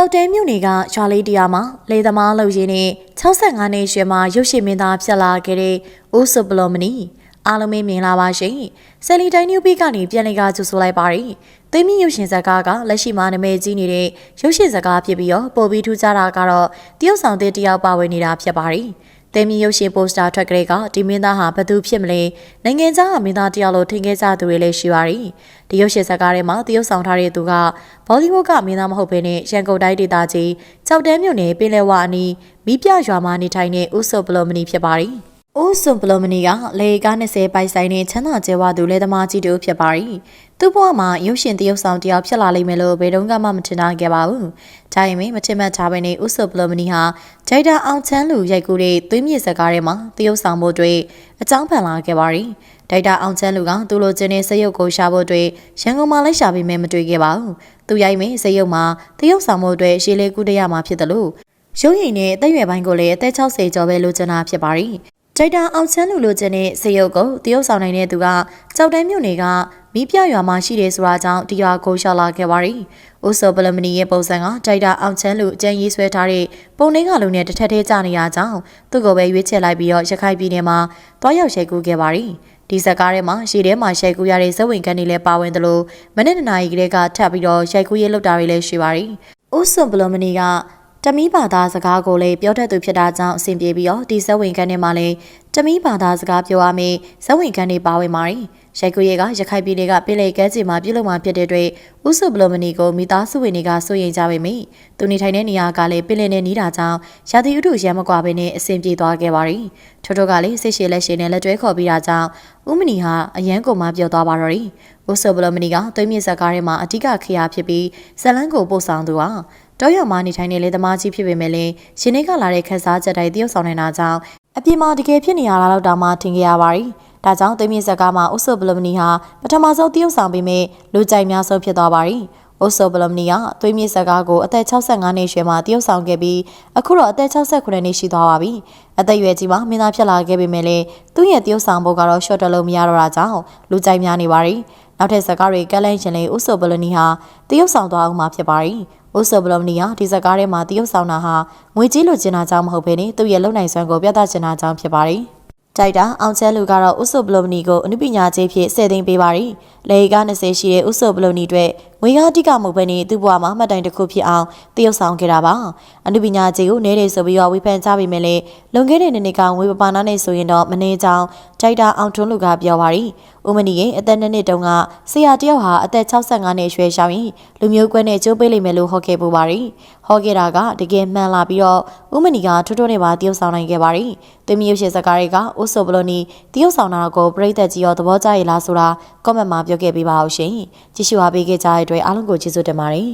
ကြောက်တဲမြို့နယ်ကရွာလေးတရာမှာလေသမားလုပ်ရင်းနဲ့65နှစ်ရွယ်မှာရုပ်ရှင်မင်းသားဖြစ်လာခဲ့တဲ့ဦးစုပလောမနီအားလုံးပဲမြင်လာပါရှင်ဆယ်လီတိုင်းနျူဘီကနေပြန်လည်ကကြိုဆိုလိုက်ပါရယ်သိမ့်မြင့်ရုပ်ရှင်ဇာတ်ကားကလက်ရှိမှာနာမည်ကြီးနေတဲ့ရုပ်ရှင်ဇာတ်ကားဖြစ်ပြီးတော့ပိုပြီးထူးခြားတာကတော့တရုတ်ဆောင်တဲ့တယောက်ပါဝင်နေတာဖြစ်ပါရ ယ်သိမင်းရုပ်ရှင်ပိုစတာထွက်ကလေးကဒီမင်းသားဟာဘသူဖြစ်မလဲနိုင်ငံခြားမင်းသားတယောက်လို့ထင်ခဲ့ကြသူတွေလည်းရှိပါရီဒီရုပ်ရှင်ဇာတ်ကားထဲမှာတရုတ်ဆောင်ထားတဲ့သူကဘောလီဝုဒ်ကမင်းသားမဟုတ်ဘဲနဲ့ရန်ကုန်တိုင်းဒေသကြီးကြောက်တန်းမြို့နယ်ပင်လယ်ဝအနီးမိပြရွာမှာနေထိုင်တဲ့ဦးစောပလိုမနီဖြစ်ပါရီဦးစွန်ပလိုမနီကလေကား20ပိုက်ဆိုင်နဲ့ချမ်းသာကျဲဝသူလဲသမားကြီးတူဖြစ်ပါရီ သူ့ဘဝမှာရုပ်ရှင်တရုတ်ဆောင်တယောက်ဖြစ်လာလိမ့်မယ်လို့ဘယ်တော့မှမထင်ထားခဲ့ပါဘူး။ဒါပေမဲ့မထင်မှတ်ထားပဲနဲ့ဥဆုပလိုမနီဟာဂျိုက်တာအောင်ချမ်းလူရိုက်ကူးတဲ့သွေးမြေစကားထဲမှာတရုတ်ဆောင်ဖို့အတွက်အကြောင်းဖန်လာခဲ့ပါရီ။ဒိုက်တာအောင်ချမ်းလူကသူ့လိုချင်တဲ့စရုပ်ကိုရှာဖို့အတွက်ရန်ကုန်မှာလိုက်ရှာပေမဲ့မတွေ့ခဲ့ပါဘူး။သူရိုက်မဲ့စရုပ်မှာတရုတ်ဆောင်ဖို့အတွက်ရှေးလေးကူးတရမှာဖြစ်တယ်လို့ရုပ်ရည်နဲ့အသက်ရွယ်ပိုင်းကိုလည်းအသက်60ကျော်ပဲလိုချင်တာဖြစ်ပါရီ။ဒိုက်တာအောင်ချမ်းလူလိုချင်တဲ့စရုပ်ကိုတရုတ်ဆောင်နိုင်တဲ့သူကကြောက်တန်းမြို့နယ်က မိပြရွာမှာရှိတယ်ဆိုတာကြောင့်ဒီရွာကိုရှောက်လာခဲ့ပါရီ။ဦးစောပလမနီရဲ့ပုံစံကဒိုက်တာအောင်ချမ်းလူအကျန်းရေးဆွဲထားတဲ့ပုံနှင်းကလူနဲ့တစ်ထက်သေးကြနေရကြောင်းသူ့ကိုပဲရွေးချယ်လိုက်ပြီးတော့ရခိုင်ပြည်နယ်မှာတွားရောက်ရှိကူခဲ့ပါရီ။ဒီဇက်ကားထဲမှာရှေ့ထဲမှာရှိကူရတဲ့ဇဝင်ကန်တွေလည်းပါဝင်တယ်လို့မနေ့တနာရီကလေးကထပ်ပြီးတော့ရှိကူရေးလုပ်တာတွေလည်းရှိပါရီ။ဦးစွန်ပလမနီက တမီးဘာသာစကားကိုလည်းပြောတတ်သူဖြစ်တာကြောင့်အဆင်ပြေပြီးတော့ဒီဇက်ဝင်ခန်းထဲမှာလည်းတမီးဘာသာစကားပြောရမယ့်ဇက်ဝင်ခန်းတွေပါဝင်ပါတယ်။ရိုက်ကူရဲကရခိုင်ပြည်နယ်ကပြည်လေကဲစီမှာပြုလုပ်မှာဖြစ်တဲ့အတွက်ဥစုဘလိုမနီကိုမိသားစုဝင်တွေကစိုးရိမ်ကြပေမယ့်သူနေထိုင်တဲ့နေရာကလည်းပြည်လည်နဲ့နီးတာကြောင့်ရာသီဥတုရမ်းမကွာဘဲနဲ့အဆင်ပြေသွားခဲ့ပါတယ်။ထို့ထို့ကလည်းစိတ်ရှည်လက်ရှည်နဲ့လက်တွဲခေါ်ပြီးတာကြောင့်ဥမနီဟာအရန်ကုန်မှပြောသွားပါတော့တယ်။ဥစုဘလိုမနီကသွေးမြေဇက်ကားထဲမှာအဓိကခရီးဖြစ်ပြီးဇလန်းကိုပို့ဆောင်သူဟာ တောရွာမှာနေထိုင်တဲ့လေသမားကြီးဖြစ်ပေမဲ့လည်းရှင်နေကလာတဲ့ခက်စားချက်တိုင်းတရုပ်ဆောင်နေတာကြောင့်အပြင်မှာတကယ်ဖြစ်နေရတာတော့တောင်မှထင်ကြရပါရီ။ဒါကြောင့်သိမင်းဇက်ကားမှာအုဆုဘလမနီဟာပထမဆုံးတရုပ်ဆောင်ပြီးမဲ့လူကြိုက်များဆုံးဖြစ်သွားပါရီ။အုဆုဘလမနီကသွေးမြေဇက်ကားကိုအသက်65နှစ်ရွယ်မှာတရုပ်ဆောင်ခဲ့ပြီးအခုတော့အသက်69နှစ်ရှိသွားပါပြီ။အသက်အရွယ်ကြီးမှာမင်းသားဖြစ်လာခဲ့ပေမဲ့လည်းသူ့ရဲ့တရုပ်ဆောင်ဖို့ကတော့ရှော့တက်လို့မရတော့တာကြောင့်လူကြိုက်များနေပါရီ။နောက်ထပ်ဇက်ကားတွေကလန့်ရှင်လေးဥဆုဘလနီဟာတရုပ်ဆောင်သွားအောင်မှာဖြစ်ပါရီ။။ အိုဆိုဘလော့မနီယာဒီဇက်ကားထဲမှာတရုတ်ဆောင်တာဟာငွေကြီးလိုချင်တာကြောင့်မဟုတ်ဘဲနဲ့သူ့ရဲ့လုံနိုင်စွမ်းကိုပြသချင်တာကြောင့်ဖြစ်ပါတယ်။ကြိုက်တာအောင်ချဲလူကတော့ဥဆုဘလိုမနီကိုအနုပညာကျေးဖြင့်ဆယ်သိမ်းပေးပါရီလေကား20ရှိတဲ့ဥဆုဘလိုနီအတွက် ငွေကားတိကမဟုတ်ဘဲနဲ့သူ့ဘဝမှာမှတ်တိုင်တစ်ခုဖြစ်အောင်တရုပ်ဆောင်ခဲ့တာပါအနုပညာကျေးကိုနဲတယ်ဆိုပြီးတော့ဝေဖန်ကြပေမဲ့လည်းလွန်ခဲ့တဲ့နှစ်နှစ်ကငွေပပနာနဲ့ဆိုရင်တော့မနေကြောင်ကြိုက်တာအောင်ထွန်းလူကပြောပါရီဥမနီရဲ့အသက်နှစ်နှစ်တုန်းကဆရာတယောက်ဟာအသက်65နှစ်ရွယ်ရှောင်းရင်လူမျိုးကွဲနဲ့ကျိုးပေးလိမ့်မယ်လို့ဟောခဲ့ပူပါရီဟောခဲ့တာကတကယ်မှန်လာပြီးတော့ဥမနီကထွတ်ထွတ်နဲ့ပါတရုပ်ဆောင်နိုင်ခဲ့ပါရီသွေးမြုပ်ရှင်စကားတွေကအိုဆိုဘလိုနီတရုပ်ဆောင်တာကိုပြိသက်ကြီးရောသဘောကျရလားဆိုတာ comment မှာပြောခဲ့ပေးပါအောင်ရှင်ကြည့်ရှုအားပေးခဲ့ကြတဲ့အတွက်အားလုံးကိုကျေးဇူးတင်ပါတယ်